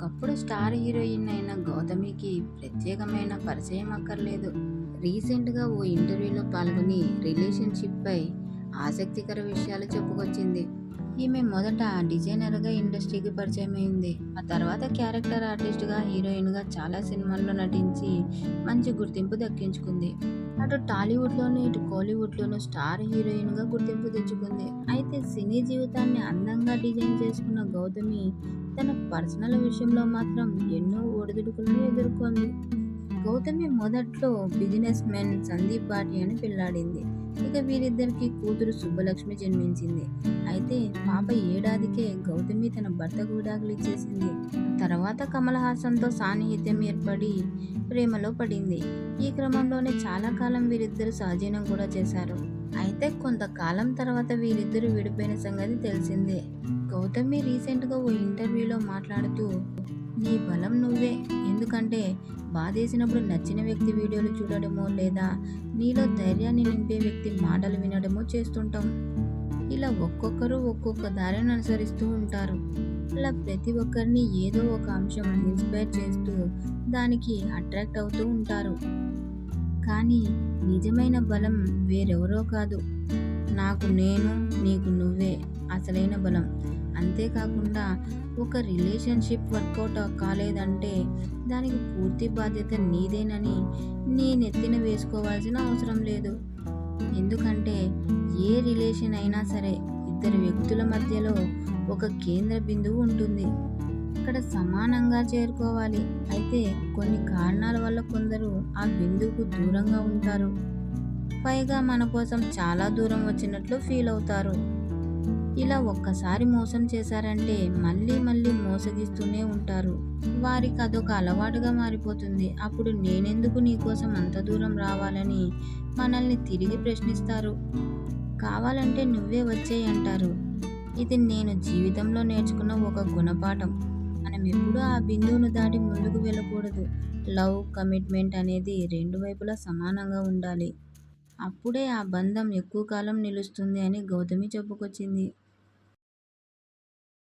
ఒకప్పుడు star heroine అయిన గౌతమికి ప్రత్యేకమైన పరిచయం అక్కర్లేదు. రీసెంట్గా ఓ ఇంటర్వ్యూలో పాల్గొని రిలేషన్షిప్పై ఆసక్తికర విషయాలు చెప్పుకొచ్చింది. ఈమె మొదట డిజైనర్గా ఇండస్ట్రీకి పరిచయం అయింది. ఆ తర్వాత క్యారెక్టర్ ఆర్టిస్ట్గా హీరోయిన్గా చాలా సినిమాల్లో నటించి మంచి గుర్తింపు దక్కించుకుంది. అటు టాలీవుడ్లోనూ ఇటు కోలీవుడ్లోనూ స్టార్ హీరోయిన్గా గుర్తింపు తెచ్చుకుంది. అయితే సినీ జీవితాన్ని అందంగా డిజైన్ చేసుకున్న గౌతమి తన పర్సనల్ విషయంలో మాత్రం ఎన్నో ఒడిదుడుకులను ఎదుర్కొంది. గౌతమి మొదట్లో బిజినెస్ మెన్ సందీప్ భాటియాని పెళ్ళాడింది. ఇక వీరిద్దరికి కూతురు సుబ్బలక్ష్మి జన్మించింది. అయితే పాప ఏడాదికే గౌతమి తన భర్తకు విడాకులు ఇచ్చేసింది తర్వాత కమల్ హాసన్తో సాన్నిహిత్యం ఏర్పడి ప్రేమలో పడింది. ఈ క్రమంలోనే చాలా కాలం వీరిద్దరు సహజీవనం కూడా చేశారు. అయితే కొంతకాలం తర్వాత వీరిద్దరు విడిపోయిన సంగతి తెలిసిందే. గౌతమి రీసెంట్గా ఓ ఇంటర్వ్యూలో మాట్లాడుతూ నీ బలం నువ్వే. ఎందుకంటే బాధేసినప్పుడు నచ్చిన వ్యక్తి వీడియోలు చూడడమో లేదా నీలో ధైర్యాన్ని నింపే వ్యక్తి మాటలు వినడమో చేస్తుంటాం. ఇలా ఒక్కొక్కరు ఒక్కొక్క దారిని అనుసరిస్తూ ఉంటారు. అలా ప్రతి ఒక్కరిని ఏదో ఒక అంశం ఇన్స్పైర్ చేస్తూ దానికి అట్రాక్ట్ అవుతూ ఉంటారు. కానీ నిజమైన బలం వేరెవరో కాదు. నాకు నేను నీకు నువ్వే. అసలైన బలం. అంతేకాకుండా ఒక రిలేషన్షిప్ వర్కౌట్ కాలేదంటే దానికి పూర్తి బాధ్యత నీదేనని నీ నెత్తిన వేసుకోవాల్సిన అవసరం లేదు. ఎందుకంటే ఏ రిలేషన్ అయినా సరే ఇద్దరు వ్యక్తుల మధ్యలో ఒక కేంద్ర బిందువు ఉంటుంది. అక్కడ సమానంగా చేరుకోవాలి. అయితే కొన్ని కారణాల వల్ల కొందరు ఆ బిందువుకు దూరంగా ఉంటారు. పైగా మన కోసం చాలా దూరం వచ్చినట్లు ఫీల్ అవుతారు. ఇలా ఒక్కసారి మోసం చేశారంటే మళ్ళీ మళ్ళీ మోసగిస్తూనే ఉంటారు. వారికి అదొక అలవాటుగా మారిపోతుంది. అప్పుడు నేనెందుకు నీకోసం అంత దూరం రావాలని మనల్ని తిరిగి ప్రశ్నిస్తారు. కావాలంటే నువ్వే వచ్చేయి అంటారు. ఇది నేను జీవితంలో నేర్చుకున్న ఒక గుణపాఠం. మనం ఎప్పుడూ ఆ బిందువును దాటి ముందుకు వెళ్ళకూడదు. లవ్ కమిట్మెంట్ అనేది రెండు వైపులా సమానంగా ఉండాలి. అప్పుడే ఆ బంధం ఎక్కువ కాలం నిలుస్తుంది అని గౌతమి చెప్పుకొచ్చింది.